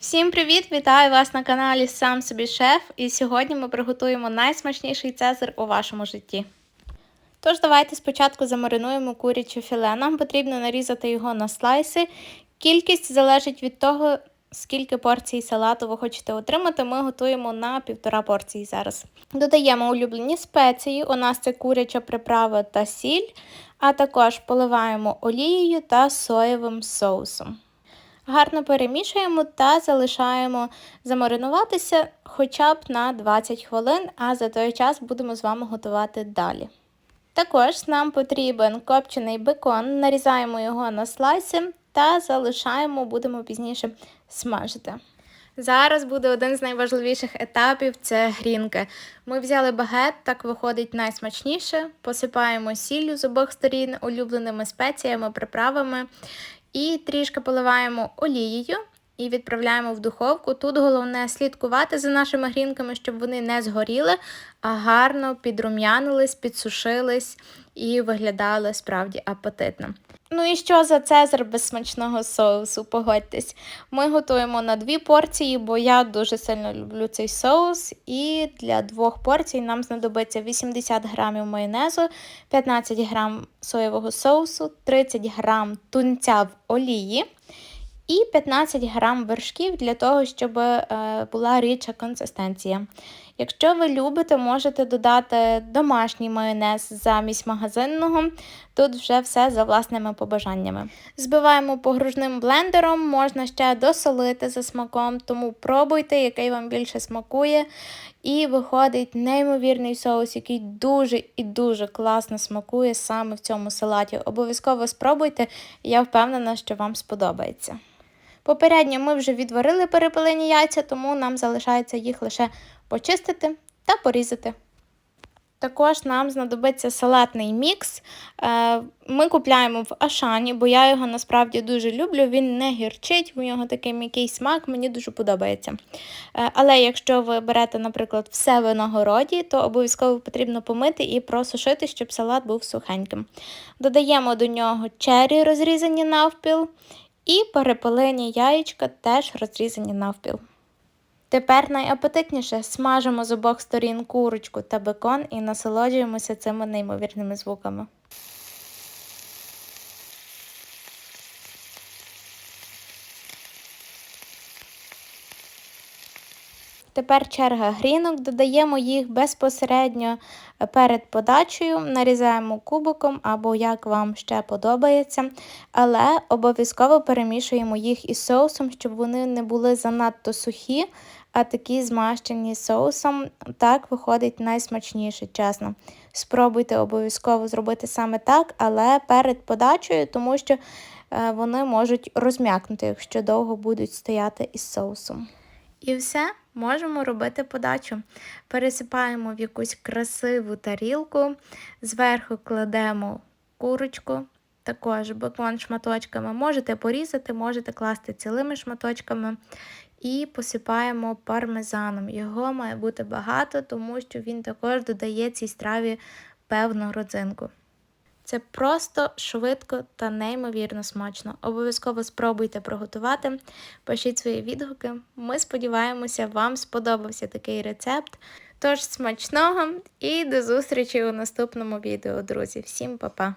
Всім привіт! Вітаю вас на каналі Сам собі шеф. І сьогодні ми приготуємо найсмачніший цезар у вашому житті. Тож, давайте спочатку замаринуємо куряче філе. Нам потрібно нарізати його на слайси. Кількість залежить від того, скільки порцій салату ви хочете отримати. Ми готуємо на півтора порції зараз. Додаємо улюблені спеції. У нас це куряча приправа та сіль, а також поливаємо олією та соєвим соусом. Гарно перемішуємо та залишаємо замаринуватися хоча б на 20 хвилин, а за той час будемо з вами готувати далі. Також нам потрібен копчений бекон, нарізаємо його на слайси та залишаємо, будемо пізніше смажити. Зараз буде один з найважливіших етапів це грінки. Ми взяли багет, так виходить найсмачніше. Посипаємо сіллю з обох сторін, улюбленими спеціями, приправами і трішки поливаємо олією і відправляємо в духовку. Тут головне слідкувати за нашими грінками, щоб вони не згоріли, а гарно підрум'янились, підсушились і виглядали справді апетитно. Ну і що за цезар без смачного соусу? Погодьтесь. Ми готуємо на дві порції, бо я дуже сильно люблю цей соус. І для двох порцій нам знадобиться 80 грамів майонезу, 15 грам соєвого соусу, 30 грам тунця в олії і 15 грам вершків для того, щоб е, була рідша консистенція. Якщо ви любите, можете додати домашній майонез замість магазинного. Тут вже все за власними побажаннями. Збиваємо погружним блендером, можна ще досолити за смаком, тому пробуйте, який вам більше смакує. І виходить неймовірний соус, який дуже і дуже класно смакує саме в цьому салаті. Обов'язково спробуйте, я впевнена, що вам сподобається. Попередньо ми вже відварили перепелені яйця, тому нам залишається їх лише почистити та порізати. Також нам знадобиться салатний мікс. Е, ми купляємо в Ашані, бо я його насправді дуже люблю. Він не гірчить, у нього такий м'який смак, мені дуже подобається. Е, але якщо ви берете, наприклад, все в іногороді, то обов'язково потрібно помити і просушити, щоб салат був сухеньким. Додаємо до нього чері, розрізані навпіл, і перепилені яєчка теж розрізані навпіл. Тепер найапетитніше смажимо з обох сторін курочку та бекон і насолоджуємося цими неймовірними звуками. Тепер черга грінок, додаємо їх безпосередньо перед подачею, нарізаємо кубиком або як вам ще подобається, але обов'язково перемішуємо їх із соусом, щоб вони не були занадто сухі, а такі змащені соусом. Так виходить найсмачніше, чесно. Спробуйте обов'язково зробити саме так, але перед подачею, тому що е, вони можуть розм'якнути, якщо довго будуть стояти із соусом. І все, можемо робити подачу. Пересипаємо в якусь красиву тарілку, зверху кладемо курочку, також бекон шматочками. Можете порізати, можете класти цілими шматочками. І посипаємо пармезаном. Його має бути багато, тому що він також додає цій страві певну родзинку. Це просто швидко та неймовірно смачно. Обов'язково спробуйте приготувати, пишіть свої відгуки. Ми сподіваємося, вам сподобався такий рецепт. Тож смачного і до зустрічі у наступному відео, друзі. Всім па-па!